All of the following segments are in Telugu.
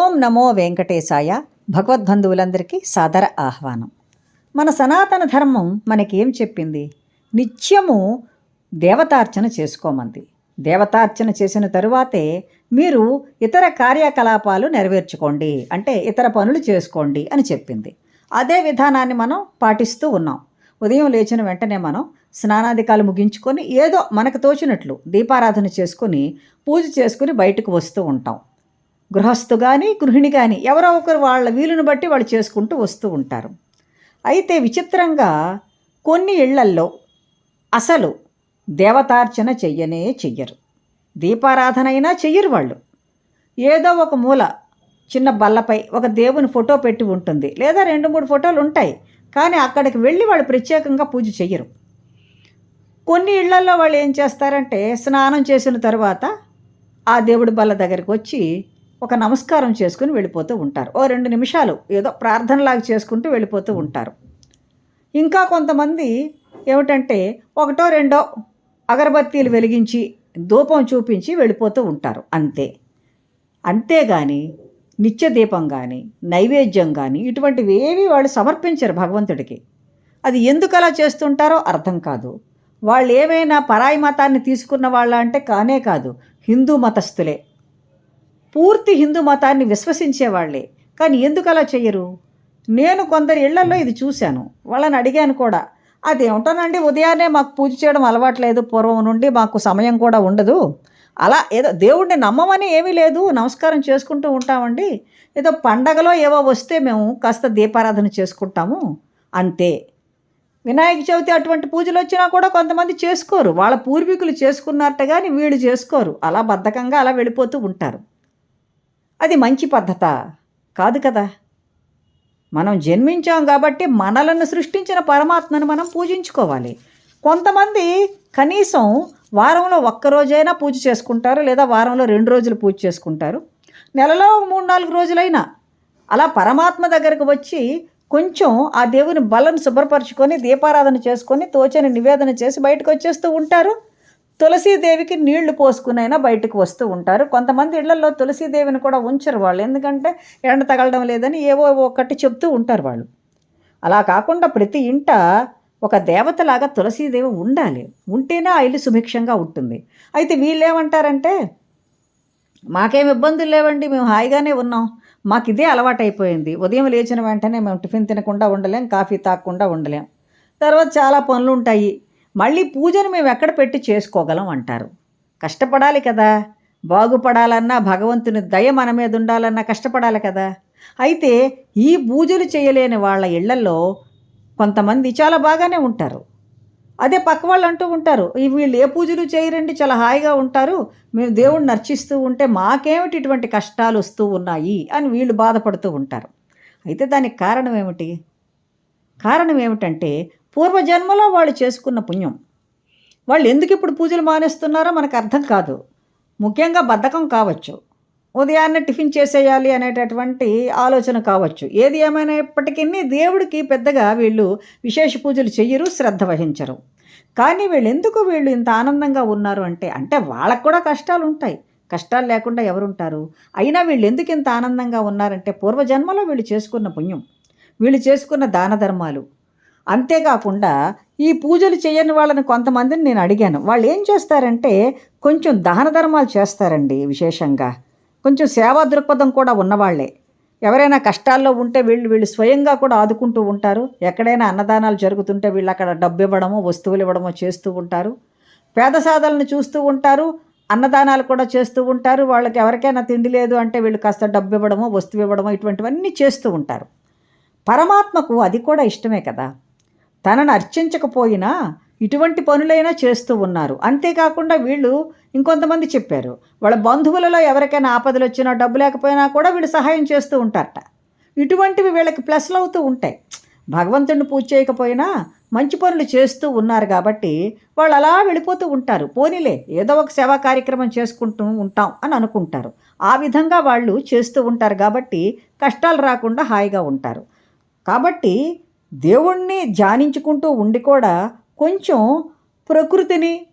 ఓం నమో వెంకటేశాయ. భగవద్బంధువులందరికీ సాదర ఆహ్వానం. మన సనాతన ధర్మం మనకేం చెప్పింది? నిత్యము దేవతార్చన చేసుకోమంది. దేవతార్చన చేసిన తరువాతే మీరు ఇతర కార్యకలాపాలు నెరవేర్చుకోండి. అంటే ఇతర పనులు చేసుకోండి అని చెప్పింది. అదే విధానాన్ని మనం పాటిస్తూ ఉన్నాం. ఉదయం లేచిన వెంటనే మనం స్నానాధికాలు ముగించుకొని ఏదో మనకు తోచినట్లు దీపారాధన చేసుకొని పూజ చేసుకుని బయటకు వస్తూ ఉంటాం. గృహస్థు కానీ గృహిణి కానీ ఎవరో ఒకరు వాళ్ళ వీలుని బట్టి వాళ్ళు చేసుకుంటూ వస్తూ ఉంటారు. అయితే విచిత్రంగా కొన్ని ఇళ్ళల్లో అసలు దేవతార్చన చెయ్యనే చెయ్యరు. దీపారాధన అయినా చెయ్యరు వాళ్ళు. ఏదో ఒక మూల చిన్న బల్లపై ఒక దేవుని ఫోటో పెట్టి ఉంటుంది. లేదా రెండు మూడు ఫోటోలు ఉంటాయి. కానీ అక్కడికి వెళ్ళి వాళ్ళు ప్రత్యేకంగా పూజ చెయ్యరు. కొన్ని ఇళ్ళల్లో వాళ్ళు ఏం చేస్తారంటే స్నానం చేసిన తర్వాత ఆ దేవుడి బల్ల దగ్గరికి వచ్చి ఒక నమస్కారం చేసుకుని వెళ్ళిపోతూ ఉంటారు. ఓ రెండు నిమిషాలు ఏదో ప్రార్థనలాగా చేసుకుంటూ వెళ్ళిపోతూ ఉంటారు. ఇంకా కొంతమంది ఏమిటంటే ఒకటో రెండో అగరబత్తీలు వెలిగించి ధూపం చూపించి వెళ్ళిపోతూ ఉంటారు. అంతే. అంతేగాని నిత్య దీపం కానీ నైవేద్యం కానీ ఇటువంటివి ఏవి వాళ్ళు సమర్పించరు భగవంతుడికి. అది ఎందుకు అలా చేస్తుంటారో అర్థం కాదు. వాళ్ళు ఏమైనా పరాయి మతాన్ని తీసుకున్న వాళ్ళ అంటే కానే కాదు. హిందూ మతస్థులే. పూర్తి హిందూ మతాన్ని విశ్వసించే వాళ్ళే కానీ ఎందుకు అలా చెయ్యరు? నేను కొందరి ఇళ్ళలో ఇది చూశాను. వాళ్ళని అడిగాను కూడా. అదేమిటోనండి ఉదయాన్నే మాకు పూజ చేయడం అలవాట్లేదు. పూర్వం నుండి మాకు సమయం కూడా ఉండదు. అలా ఏదో దేవుడిని నమ్మమని ఏమీ లేదు. నమస్కారం చేసుకుంటూ ఉంటామండి. ఏదో పండగలో ఏవో వస్తే మేము కాస్త దీపారాధన చేసుకుంటాము. అంతే. వినాయక చవితి అటువంటి పూజలు వచ్చినా కూడా కొంతమంది చేసుకోరు. వాళ్ళ పూర్వీకులు చేసుకున్నట్టు కానీ వీళ్ళు చేసుకోరు. అలా బద్ధకంగా అలా వెళ్ళిపోతూ ఉంటారు. అది మంచి పద్ధత? కాదు కదా. మనం జన్మించాం కాబట్టి మనలను సృష్టించిన పరమాత్మను మనం పూజించుకోవాలి. కొంతమంది కనీసం వారంలో ఒక్కరోజైనా పూజ చేసుకుంటారు లేదా వారంలో రెండు రోజులు పూజ చేసుకుంటారు. నెలలో మూడు నాలుగు రోజులైనా. అలా పరమాత్మ దగ్గరకు వచ్చి కొంచెం ఆ దేవుని బలను శుభ్రపరచుకొని దీపారాధన చేసుకొని తోచని నివేదన చేసి బయటకు వచ్చేస్తూ ఉంటారు. తులసీదేవికి నీళ్ళు పోసుకునైనా బయటకు వస్తూ ఉంటారు. కొంతమంది ఇళ్ళలో తులసీదేవిని కూడా ఉంచరు వాళ్ళు. ఎందుకంటే ఎండ తగలడం లేదని ఏవో ఒకటి చెప్తూ ఉంటారు వాళ్ళు. అలా కాకుండా ప్రతి ఇంట ఒక దేవతలాగా తులసీదేవి ఉండాలి. ఉంటేనే ఆ ఇల్లు సుభిక్షంగా ఉంటుంది. అయితే వీళ్ళు ఏమంటారంటే మాకేం ఇబ్బందులు లేవండి మేము హాయిగానే ఉన్నాం. మాకు ఇదే అలవాటైపోయింది. ఉదయం లేచిన వెంటనే మేము టిఫిన్ తినకుండా ఉండలేం కాఫీ తాగకుండా ఉండలేం. తర్వాత చాలా పనులు ఉంటాయి. మళ్ళీ పూజను మేము ఎక్కడ పెట్టి చేసుకోగలం అంటారు. కష్టపడాలి కదా. బాగుపడాలన్నా భగవంతుని దయ మన మీద ఉండాలన్నా కష్టపడాలి కదా. అయితే ఈ పూజలు చేయలేని వాళ్ళ ఇళ్ళలో కొంతమంది చాలా బాగానే ఉంటారు. అదే పక్క వాళ్ళు అంటూ ఉంటారు ఈ వీళ్ళు ఏ పూజలు చేయరండి చాలా హాయిగా ఉంటారు. మేము దేవుడిని నర్చిస్తూ ఉంటే మాకేమిటి ఇటువంటి కష్టాలు వస్తూ ఉన్నాయి? అని వీళ్ళు బాధపడుతూ ఉంటారు. అయితే దానికి కారణం ఏమిటి? కారణం ఏమిటంటే పూర్వజన్మలో వాళ్ళు చేసుకున్న పుణ్యం. వాళ్ళు ఎందుకు ఇప్పుడు పూజలు మానేస్తున్నారో మనకు అర్థం కాదు. ముఖ్యంగా బద్ధకం కావచ్చు. ఉదయాన్నే టిఫిన్ చేసేయాలి అనేటటువంటి ఆలోచన కావచ్చు. ఏది ఏమైనప్పటికీ దేవుడికి పెద్దగా వీళ్ళు విశేష పూజలు చెయ్యరు శ్రద్ధ వహించరు. కానీ వీళ్ళు ఎందుకు వీళ్ళు ఇంత ఆనందంగా ఉన్నారు అంటే అంటే వాళ్ళకు కూడా కష్టాలు ఉంటాయి. కష్టాలు లేకుండా ఎవరుంటారు? అయినా వీళ్ళు ఎందుకు ఇంత ఆనందంగా ఉన్నారంటే పూర్వజన్మలో వీళ్ళు చేసుకున్న పుణ్యం. వీళ్ళు చేసుకున్న దాన ధర్మాలు. అంతేకాకుండా ఈ పూజలు చేయని వాళ్ళని కొంతమందిని నేను అడిగాను. వాళ్ళు ఏం చేస్తారంటే కొంచెం దహన ధర్మాలు చేస్తారండి విశేషంగా. కొంచెం సేవా దృక్పథం కూడా ఉన్నవాళ్ళే ఎవరైనా కష్టాల్లో ఉంటే వీళ్ళు వీళ్ళు స్వయంగా కూడా ఆదుకుంటూ ఉంటారు. ఎక్కడైనా అన్నదానాలు జరుగుతుంటే వీళ్ళు అక్కడ డబ్బు ఇవ్వడమో వస్తువులు ఇవ్వడమో చేస్తూ ఉంటారు. పేద సాధనలు చూస్తూ ఉంటారు. అన్నదానాలు కూడా చేస్తూ ఉంటారు. వాళ్ళకి ఎవరికైనా తిండి లేదు అంటే వీళ్ళు కాస్త డబ్బు ఇవ్వడమో వస్తువు ఇవ్వడమో ఇటువంటివన్నీ చేస్తూ ఉంటారు. పరమాత్మకు అది కూడా ఇష్టమే కదా. తనను అర్చించకపోయినా ఇటువంటి పనులైనా చేస్తూ ఉన్నారు. అంతేకాకుండా వీళ్ళు ఇంకొంతమంది చెప్పారు. వాళ్ళ బంధువులలో ఎవరికైనా ఆపదలు వచ్చినా డబ్బు లేకపోయినా కూడా వీళ్ళు సహాయం చేస్తూ ఉంటారట. ఇటువంటివి వీళ్ళకి ప్లస్లు అవుతూ ఉంటాయి. భగవంతుడిని పూజ చేయకపోయినా మంచి పనులు చేస్తూ ఉన్నారు కాబట్టి వాళ్ళు అలా వెళ్ళిపోతూ ఉంటారు. పోనీలే ఏదో ఒక సేవా కార్యక్రమం చేసుకుంటూ ఉంటాం అని అనుకుంటారు. ఆ విధంగా వాళ్ళు చేస్తూ ఉంటారు కాబట్టి కష్టాలు రాకుండా హాయిగా ఉంటారు. కాబట్టి దేవుణ్ణి ధ్యానించుకుంటూ ఉండి కూడా కొంచెం ప్రకృతిని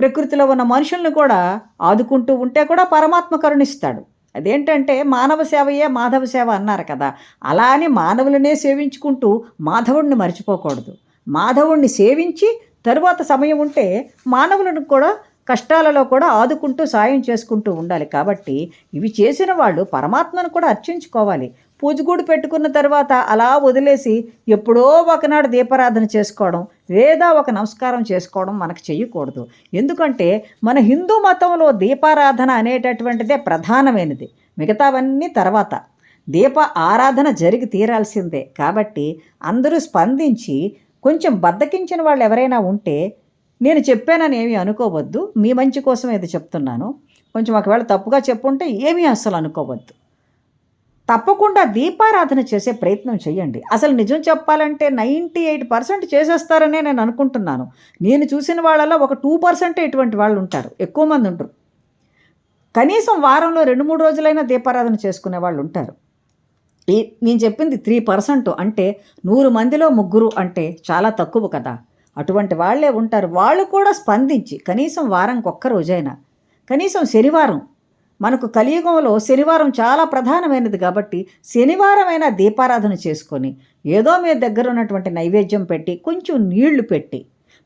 ప్రకృతిలో ఉన్న మనుషుల్ని కూడా ఆదుకుంటూ ఉంటే కూడా పరమాత్మ కరుణిస్తాడు. అదేంటంటే మానవ సేవయే మాధవ సేవ అన్నారు కదా. అలా అని మానవులనే సేవించుకుంటూ మాధవుడిని మర్చిపోకూడదు. మాధవుణ్ణి సేవించి తరువాత సమయం ఉంటే మానవులను కూడా కష్టాలలో కూడా ఆదుకుంటూ సాయం చేసుకుంటూ ఉండాలి. కాబట్టి ఇవి చేసిన వాళ్ళు పరమాత్మను కూడా అర్చించుకోవాలి. పూజగూడు పెట్టుకున్న తర్వాత అలా వదిలేసి ఎప్పుడో ఒకనాడు దీపారాధన చేసుకోవడం లేదా ఒక నమస్కారం చేసుకోవడం మనకు చేయకూడదు. ఎందుకంటే మన హిందూ మతంలో దీపారాధన అనేటటువంటిదే ప్రధానమైనది. మిగతావన్నీ తర్వాత. దీప ఆరాధన జరిగి తీరాల్సిందే. కాబట్టి అందరూ స్పందించి కొంచెం బద్దకించిన వాళ్ళు ఎవరైనా ఉంటే నేను చెప్పానని ఏమీ అనుకోవద్దు. మీ మంచి కోసం ఇది చెప్తున్నాను. కొంచెం ఒకవేళ తప్పుగా చెప్పుంటే ఏమీ అస్సలు అనుకోవద్దు. తప్పకుండా దీపారాధన చేసే ప్రయత్నం చేయండి. అసలు నిజం చెప్పాలంటే నైంటీ ఎయిట్ పర్సెంట్ చేసేస్తారనే నేను అనుకుంటున్నాను. నేను చూసిన వాళ్ళలో ఒక టూ పర్సెంటే ఇటువంటి వాళ్ళు ఉంటారు. ఎక్కువ మంది ఉంటారు కనీసం వారంలో రెండు మూడు రోజులైనా దీపారాధన చేసుకునే వాళ్ళు ఉంటారు. ఈ నేను చెప్పింది త్రీ పర్సెంట్ అంటే నూరు మందిలో ముగ్గురు అంటే చాలా తక్కువ కదా. అటువంటి వాళ్ళే ఉంటారు. వాళ్ళు కూడా స్పందించి కనీసం వారంకి ఒక్క రోజైనా కనీసం శనివారం మనకు కలియుగంలో శనివారం చాలా ప్రధానమైనది కాబట్టి శనివారమైనా దీపారాధన చేసుకొని ఏదో మీ దగ్గర ఉన్నటువంటి నైవేద్యం పెట్టి కొంచెం నీళ్ళు పెట్టి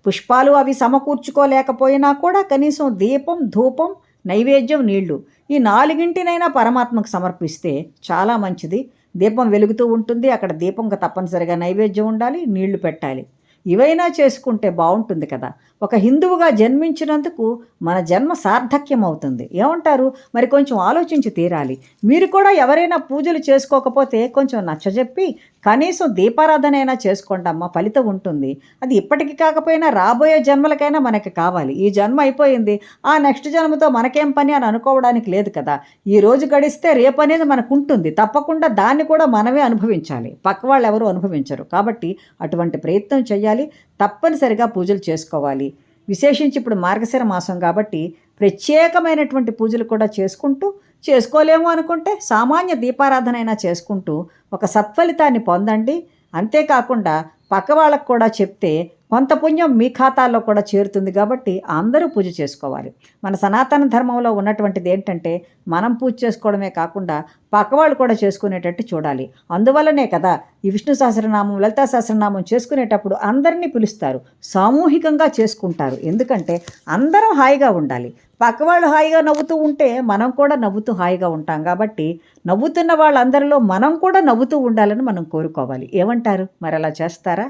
పుష్పాలు అవి సమకూర్చుకోలేకపోయినా కూడా కనీసం దీపం ధూపం నైవేద్యం నీళ్ళు ఈ నాలుగింటినైనా పరమాత్మకు సమర్పిస్తే చాలా మంచిది. దీపం వెలుగుతూ ఉంటుంది. అక్కడ దీపంగా తప్పనిసరిగా నైవేద్యం ఉండాలి నీళ్ళు పెట్టాలి. ఇవైనా చేసుకుంటే బాగుంటుంది కదా. ఒక హిందువుగా జన్మించినందుకు మన జన్మ సార్థక్యం అవుతుంది ఏమంటారు? మరి కొంచెం ఆలోచించి తీరాలి. మీరు కూడా ఎవరైనా పూజలు చేసుకోకపోతే కొంచెం నచ్చజెప్పి కనీసం దీపారాధన అయినా చేసుకోండి అమ్మ ఫలితం ఉంటుంది. అది ఇప్పటికి కాకపోయినా రాబోయే జన్మలకైనా మనకి కావాలి. ఈ జన్మ అయిపోయింది. ఆ నెక్స్ట్ జన్మతో మనకేం పని అని అనుకోవడానికి లేదు కదా. ఈ రోజు గడిస్తే రేపు అనేది మనకు ఉంటుంది. తప్పకుండా దాన్ని కూడా మనమే అనుభవించాలి. పక్క వాళ్ళు ఎవరు అనుభవించరు. కాబట్టి అటువంటి ప్రయత్నం చేయాలి. తప్పనిసరిగా పూజలు చేసుకోవాలి. విశేషించి ఇప్పుడు మార్గశిర మాసం కాబట్టి ప్రత్యేకమైనటువంటి పూజలు కూడా చేసుకుంటూ చేసుకోలేము అనుకుంటే సామాన్య దీపారాధన అయినా చేసుకుంటూ ఒక సత్ఫలితాన్ని పొందండి. అంతేకాకుండా పక్క వాళ్ళకు కూడా చెప్తే కొంత పుణ్యం మీ ఖాతాల్లో కూడా చేరుతుంది కాబట్టి అందరూ పూజ చేసుకోవాలి. మన సనాతన ధర్మంలో ఉన్నటువంటిది ఏంటంటే మనం పూజ చేసుకోవడమే కాకుండా పక్కవాళ్ళు కూడా చేసుకునేటట్టు చూడాలి. అందువల్లనే కదా ఈ విష్ణు సహస్రనామం లలితా సహస్రనామం చేసుకునేటప్పుడు అందరినీ పిలుస్తారు. సామూహికంగా చేసుకుంటారు. ఎందుకంటే అందరం హాయిగా ఉండాలి. పక్కవాళ్ళు హాయిగా నవ్వుతూ ఉంటే మనం కూడా నవ్వుతూ హాయిగా ఉంటాం కాబట్టి నవ్వుతున్న వాళ్ళందరిలో మనం కూడా నవ్వుతూ ఉండాలని మనం కోరుకోవాలి. ఏమంటారు? మరి అలా చేస్తారా?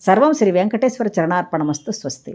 సర్వం శ్రీ వెంకటేశ్వర చరణార్పణమస్తు స్వస్తి.